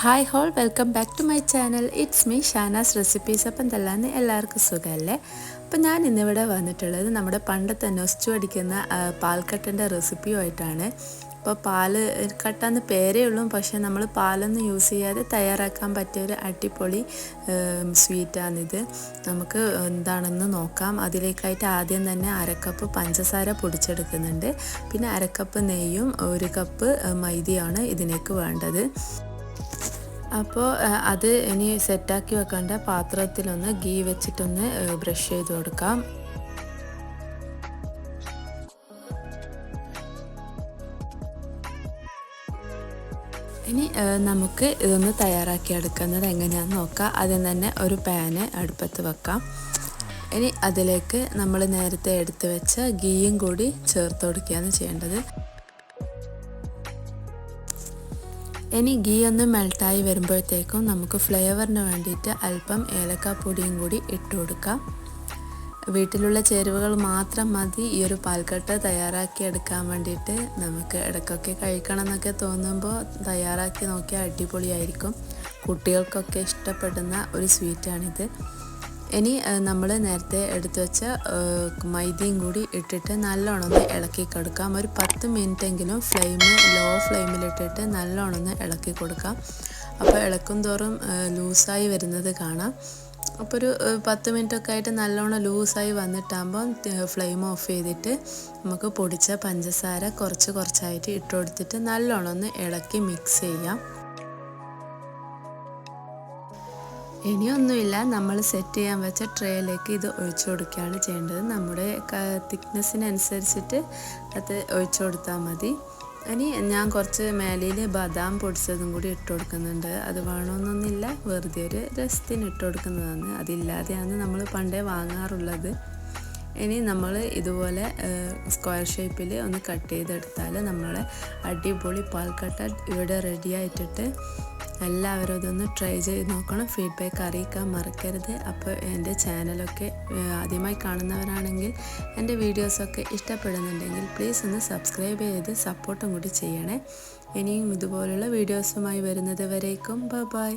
Hi all welcome back to my channel it's me Shanaz recipes appam എന്തെല്ലാന്ന് എല്ലാവർക്കും സുഖമല്ലേ അപ്പം ഞാൻ ഇന്നിവിടെ വന്നിട്ടുള്ളത് നമ്മുടെ പണ്ടത്തെ നൊസ്റ്റു അടിക്കുന്ന പാൽക്കട്ടന്റെ റെസിപ്പിയുമായിട്ടാണ്. ഇപ്പോൾ പാൽ കട്ടാന്ന് പേരേ ഉള്ളൂ. പക്ഷേ നമ്മൾ പാലൊന്നും യൂസ് ചെയ്യാതെ തയ്യാറാക്കാൻ പറ്റിയ ഒരു അടിപൊളി സ്വീറ്റാണിത്. നമുക്ക് എന്താണെന്ന് നോക്കാം. അതിലേക്കായിട്ട് ആദ്യം തന്നെ അരക്കപ്പ് പഞ്ചസാര പൊടിച്ചെടുക്കുന്നുണ്ട്. പിന്നെ അരക്കപ്പ് നെയ്യും ഒരു കപ്പ് മൈദയാണ് ഇതിലേക്ക് വേണ്ടത്. അപ്പോൾ അത് ഇനി സെറ്റാക്കി വെക്കേണ്ട. പാത്രത്തിലൊന്ന് ഗീ വെച്ചിട്ടൊന്ന് ബ്രഷ് ചെയ്ത് കൊടുക്കാം. ഇനി നമുക്ക് ഇതൊന്ന് തയ്യാറാക്കി എടുക്കുന്നത് എങ്ങനെയാണെന്ന് നോക്കാം. ആദ്യം തന്നെ ഒരു പാന് അടുപ്പത്ത് വെക്കാം. ഇനി അതിലേക്ക് നമ്മൾ നേരത്തെ എടുത്തു വെച്ച ഗീയും കൂടി ചേർത്ത് കൊടുക്കുകയാണ് ചെയ്യേണ്ടത്. ഇനി ഗീ ഒന്ന് മെൽട്ടായി വരുമ്പോഴത്തേക്കും നമുക്ക് ഫ്ലേവറിന് വേണ്ടിയിട്ട് അല്പം ഏലക്കാപ്പൊടിയും കൂടി ഇട്ട് കൊടുക്കാം. വീട്ടിലുള്ള ചേരുവകൾ മാത്രം മതി. ഈ ഒരു പാൽക്കട്ട തയ്യാറാക്കി എടുക്കാൻ വേണ്ടിയിട്ട് നമുക്ക് ഇടയ്ക്കൊക്കെ കഴിക്കണം എന്നൊക്കെ തോന്നുമ്പോൾ തയ്യാറാക്കി നോക്കിയാൽ അടിപൊളിയായിരിക്കും. കുട്ടികൾക്കൊക്കെ ഇഷ്ടപ്പെടുന്ന ഒരു സ്വീറ്റാണിത്. ഇനി നമ്മൾ നേരത്തെ എടുത്തു വെച്ച മൈദയും കൂടി ഇട്ടിട്ട് നല്ലോണം ഒന്ന് ഇളക്കി കൊടുക്കാം. ഒരു പത്ത് മിനിറ്റെങ്കിലും ഫ്ലെയിം ലോ ഫ്ലെയിമിലിട്ടിട്ട് നല്ലോണം ഒന്ന് ഇളക്കി കൊടുക്കാം. അപ്പോൾ ഇളക്കും തോറും ലൂസായി വരുന്നത് കാണാം. അപ്പോൾ ഒരു പത്ത് മിനിറ്റ് ഒക്കെ ആയിട്ട് നല്ലോണം ലൂസായി വന്നിട്ടാകുമ്പോൾ ഫ്ലെയിം ഓഫ് ചെയ്തിട്ട് നമുക്ക് പൊടിച്ച പഞ്ചസാര കുറച്ച് കുറച്ചായിട്ട് ഇട്ട് കൊടുത്തിട്ട് നല്ലോണം ഒന്ന് ഇളക്കി മിക്സ് ചെയ്യാം. ഇനിയൊന്നുമില്ല. നമ്മൾ സെറ്റ് ചെയ്യാൻ വെച്ച ട്രേയിലേക്ക് ഇത് ഒഴിച്ചു കൊടുക്കുകയാണ് ചെയ്യേണ്ടത്. നമ്മുടെ തിക്നെസ്സിനനുസരിച്ചിട്ട് അത് ഒഴിച്ചു കൊടുത്താൽ മതി. ഇനി ഞാൻ കുറച്ച് മേലയിൽ ബദാം പൊടിച്ചതും കൂടി ഇട്ട് കൊടുക്കുന്നുണ്ട്. അത് വേണമെന്നൊന്നുമില്ല വെറുതെ ഒരു രസത്തിന് ഇട്ട് കൊടുക്കുന്നതാണ്. അതില്ലാതെയാണ് നമ്മൾ പണ്ടേ വാങ്ങാറുള്ളത്. ഇനി നമ്മൾ ഇതുപോലെ സ്ക്വയർ ഷേപ്പിൽ ഒന്ന് കട്ട് ചെയ്തെടുത്താൽ നമ്മളെ അടിപൊളി പാൽക്കട്ട ഇവിടെ റെഡി ആയിട്ടിട്ട് എല്ലാവരും ഇതൊന്ന് ട്രൈ ചെയ്ത് നോക്കണം. ഫീഡ്ബാക്ക് അറിയിക്കാൻ മറക്കരുത്. അപ്പോൾ എന്റെ ചാനലൊക്കെ ആദ്യമായി കാണുന്നവരാണെങ്കിൽ എന്റെ വീഡിയോസൊക്കെ ഇഷ്ടപ്പെടുന്നുണ്ടെങ്കിൽ പ്ലീസ് ഒന്ന് സബ്സ്ക്രൈബ് ചെയ്ത് സപ്പോർട്ടും കൂടി ചെയ്യണേ. ഇനിയും ഇതുപോലുള്ള വീഡിയോസുമായി വരുന്നത് വരേക്കും. ബൈ